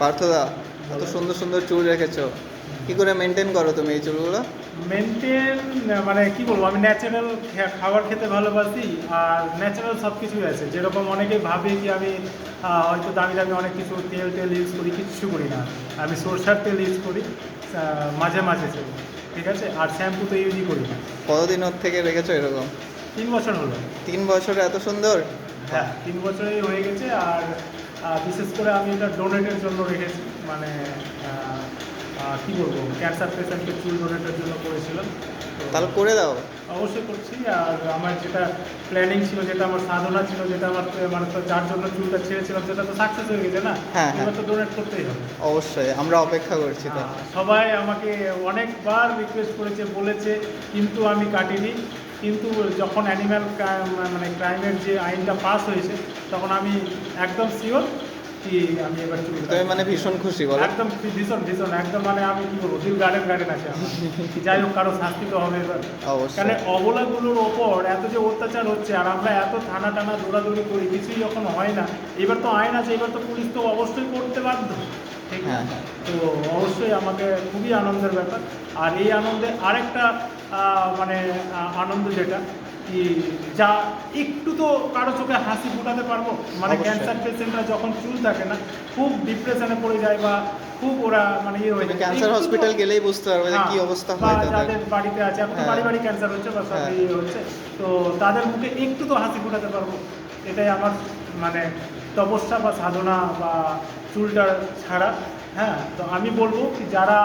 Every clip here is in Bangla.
পার্থদা এত সুন্দর সুন্দর চুল রেখেছো। কি করে মেনটেন করো তুমি এই চুলগুলো? মেনটেন মানে কি বলব আমি ন্যাচারাল খাবার খেতে ভালোবাসি আর ন্যাচারাল সব কিছুই আছে। যেরকম অনেকে ভাবে কি আমি হয়তো দামি দামি অনেক কিছু তেল টেল ইউজ করি কিচ্ছু করি না। আমি সরষার তেল ইউজ করি মাঝে মাঝে ঠিক আছে? আর শ্যাম্পু তো ইউজই করি না। কতদিন ওর থেকে রেখেছো এরকম? তিন বছর হলো। তিন বছরে এত সুন্দর? হ্যাঁ তিন বছরই হয়ে গেছে আর বিশেষ করে আমি এটা ডোনেটের জন্য রেখেছি মানে কি বলব ক্যান্সার পেশেন্টকে চুল ডোনেটের জন্য করেছিলাম। তাহলে করে দাও। অবশ্যই করছি আর আমার যেটা প্ল্যানিং ছিল যেটা আমার সাধনা ছিল যেটা আমার মানে তো যার জন্য চুলটা ছেড়েছিলাম সেটা তো সাকসেস হয়ে গেছে না? হ্যাঁ, হ্যাঁ। এবার তো ডোনেট করতেই হবে। অবশ্যই আমরা অপেক্ষা করছি তো। সবাই আমাকে অনেকবার রিকোয়েস্ট করেছে বলেছে কিন্তু আমি কাটিনি। কিন্তু যখন অ্যানিম্যাল মানে ক্রাইমের যে আইনটা পাস হয়েছে তখন আমি একদম শিওর কি আমি এবার চুল তুমি মানে ভীষণ খুশি বলো। একদম ভীষণ ভীষণ একদম মানে আমি কি বলব দিল গার্ডেন গার্ডেন আছে। যাই হোক কারও শাস্তি তো হবে এবার। কারণ অবলাগুলোর ওপর এত যে অত্যাচার হচ্ছে আর আমরা এত থানা টানা দৌড়াদৌড়ি করি কিছুই যখন হয় না এবার তো আইন আছে এবার তো পুলিশ তো অবশ্যই করতে বাধ্য। ঠিক না হ্যাঁ। তো অবশ্যই আমাকে খুবই আনন্দের ব্যাপার আর এই আনন্দে আরেকটা মানে আনন্দ যেটা কি যা একটু তো কারও চোখে হাসি ফোটাতে পারব মানে ক্যান্সার পেশেন্টরা যখন চুল থাকে না খুব ডিপ্রেশনে পড়ে যায় বা খুব ওরা মানে ইয়ে হয়ে যায় ক্যান্সার হসপিটাল গেলেই বুঝতে পারবে যে হ্যাঁ, কি অবস্থা হয় তাদের যাদের বাড়িতে আছে এখন হ্যাঁ। বাড়ি বাড়ি ক্যান্সার হচ্ছে বা সব। ইয়ে হচ্ছে তো তাদের মুখে একটু তো হাসি ফোটাতে পারব এটাই আমার মানে তপস্যা বা সাধনা বা চুলটা ছাড়া হ্যাঁ? তো আমি বলব কি যারা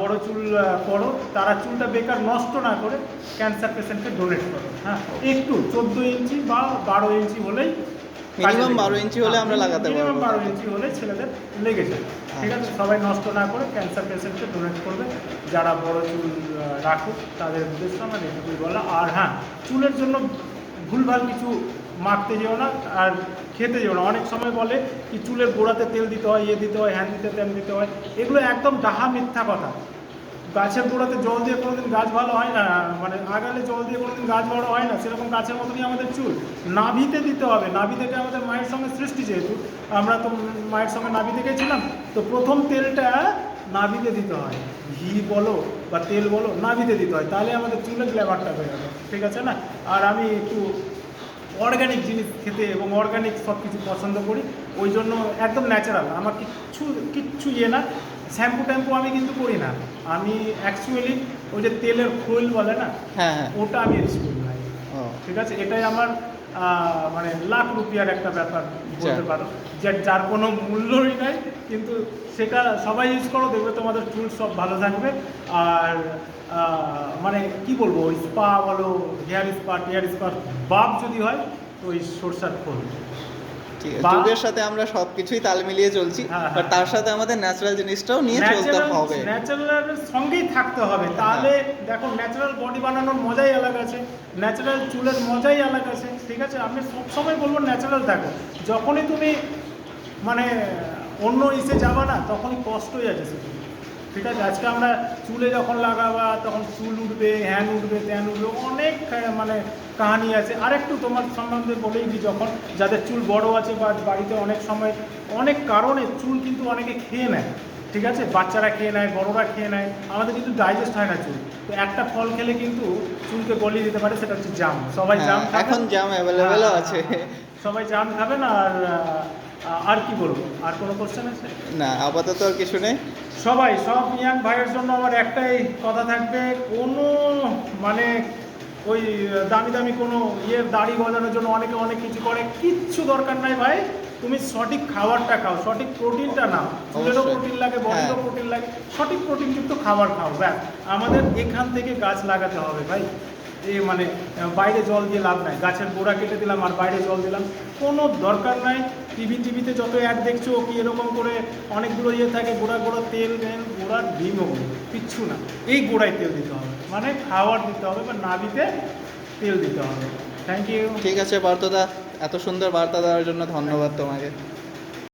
বড় চুল করো তারা চুলটা বেকার নষ্ট না করে ক্যান্সার পেশেন্টকে ডোনেট করো হ্যাঁ? একটু চোদ্দ ইঞ্চি বা বারো ইঞ্চি হলেই Minimum 12 ইঞ্চি হলে আমরা লাগাতে পারব। মিনিমাম বারো ইঞ্চি হলে ছেলেদের লেগে যায় ঠিক আছে? সবাই নষ্ট না করে ক্যান্সার পেশেন্টকে ডোনেট করবে। যারা বড় চুল রাখুক তাদের উদ্দেশ্য আমার এটুকুই বলা। আর হ্যাঁ চুলের জন্য ভুলভাল কিছু মাখতে যেও না আর খেতে যেও না। অনেক সময় বলে কি চুলের গোড়াতে তেল দিতে হয় ইয়ে দিতে হয় হ্যান দিতে, তেল দিতে হয়। এগুলো একদম ডাহা মিথ্যা কথা। গাছের গোড়াতে জল দিয়ে কোনোদিন গাছ ভালো হয় না মানে আগালে জল দিয়ে কোনোদিন গাছ বড় হয় না, সেরকম গাছের মতনই আমাদের চুল। নাভিতে দিতে হবে। নাভি থেকে আমাদের মায়ের সঙ্গে সৃষ্টি যেহেতু, আমরা তো মায়ের সঙ্গে নাভি থেকে ছিলাম, তো প্রথম তেলটা নাভিতে দিতে হয়। ঘি বলো বা তেল বলো, নাভিতে দিতে হয়। তাহলে আমাদের চুলের গ্ল্যামারটা হয়ে যাবে। ঠিক আছে না? আর আমি একটু অর্গানিক জিনিস খেতে এবং অর্গ্যানিক সব কিছু পছন্দ করি ওই জন্য একদম ন্যাচারাল আমার কিচ্ছু কিচ্ছু ইয়ে না। শ্যাম্পু ট্যাম্পু আমি কিন্তু করি না। আমি অ্যাকচুয়ালি ওই যে তেলের খোল বলে না হ্যাঁ হ্যাঁ। ওটা আমি ইউজ করি না। ঠিক আছে? এটাই আমার মানে লাখ রুপিয়ার একটা ব্যাপার বলতে আচ্ছা। পারো যে যার কোনো মূল্যই নাই কিন্তু সেটা সবাই ইউজ করো দেখবে তোমাদের চুল সব ভালো থাকবে আর মানে কি বলব ওই স্পা বলো হেয়ার স্পা টেয়ার স্পা বাপ যদি হয় তো ওই সরষার খোল যুগের সাথে আমরা সবকিছুই তাল মিলিয়ে চলছি হ্যাঁ, হ্যাঁ। বাট তার সাথে আমাদের ন্যাচারাল জিনিসটাও নিয়ে চলতে হবে। ন্যাচারালের সঙ্গেই থাকতে হবে। তাহলে দেখো ন্যাচারাল বডি বানানোর মজাই আলাদা আছে ন্যাচারাল চুলের মজাই আলাদা আছে ঠিক আছে? আমি সবসময় বলব ন্যাচারাল থাকো যখনই তুমি মানে অন্য ইসে যাবা না তখনই কষ্টই আছে শুধু ঠিক আছে? আজকে আমরা চুলে যখন লাগাবা তখন চুল উঠবে হ্যান উঠবে ত্যান উঠবে অনেক মানে কাহানি আছে। আরেকটু তোমার সম্বন্ধে বলেই দিই যখন যাদের চুল বড় আছে বা বাড়িতে অনেক সময় অনেক কারণে চুল কিন্তু অনেকে খেয়ে নেয় ঠিক আছে? বাচ্চারা খেয়ে নেয় বড়রা খেয়ে নেয় আমাদের কিন্তু ডাইজেস্ট হয় না চুল। তো একটা ফল খেলে কিন্তু চুলকে গলিয়ে দিতে পারে সেটা হচ্ছে জাম। সবাই জাম হ্যাঁ, এখন জাম অ্যাভেলেবেলও হ্যাঁ, আছে। হ্যাঁ, সবাই জাম খাবেন আর আর কি বলব? আর কোনো কোশ্চেন আছে? না আপাতত আর কিছু নেই। সবাই সব ইয়াং ভাইয়ের জন্য আমার একটাই কথা থাকবে কোনো মানে ওই দামি দামি কোনো ইয়ের দাড়ি গজানোর জন্য অনেকে অনেক কিছু করে। কিচ্ছু দরকার নাই ভাই। তুমি সঠিক খাবারটা খাও সঠিক প্রোটিনটা নাও। চুলেরও প্রোটিন লাগে বডিরও হ্যাঁ। প্রোটিন লাগে। সঠিক প্রোটিনযুক্ত খাবার খাও ব্যাস। আমাদের এখান থেকে গাছ লাগাতে হবে ভাই। এ মানে বাইরে জল দিয়ে লাভ নাই। গাছের গোড়া কেটে দিলাম আর বাইরে জল দিলাম। কোনো দরকার নাই। টিভি টিভিতে যত অ্যাড দেখছ কি এরকম করে অনেকগুলো ইয়ে থাকে, গোড়া গোড়া তেল মেল গোড়ার ডিমও কিচ্ছু না। এই গোড়ায় তেল দিতে হবে। মানে খাওয়ার দিতে হবে বা নাবিতে তেল দিতে হবে। থ্যাংক ইউ ঠিক আছে পার্থদা এত সুন্দর বার্তা দেওয়ার জন্য ধন্যবাদ তোমাকে।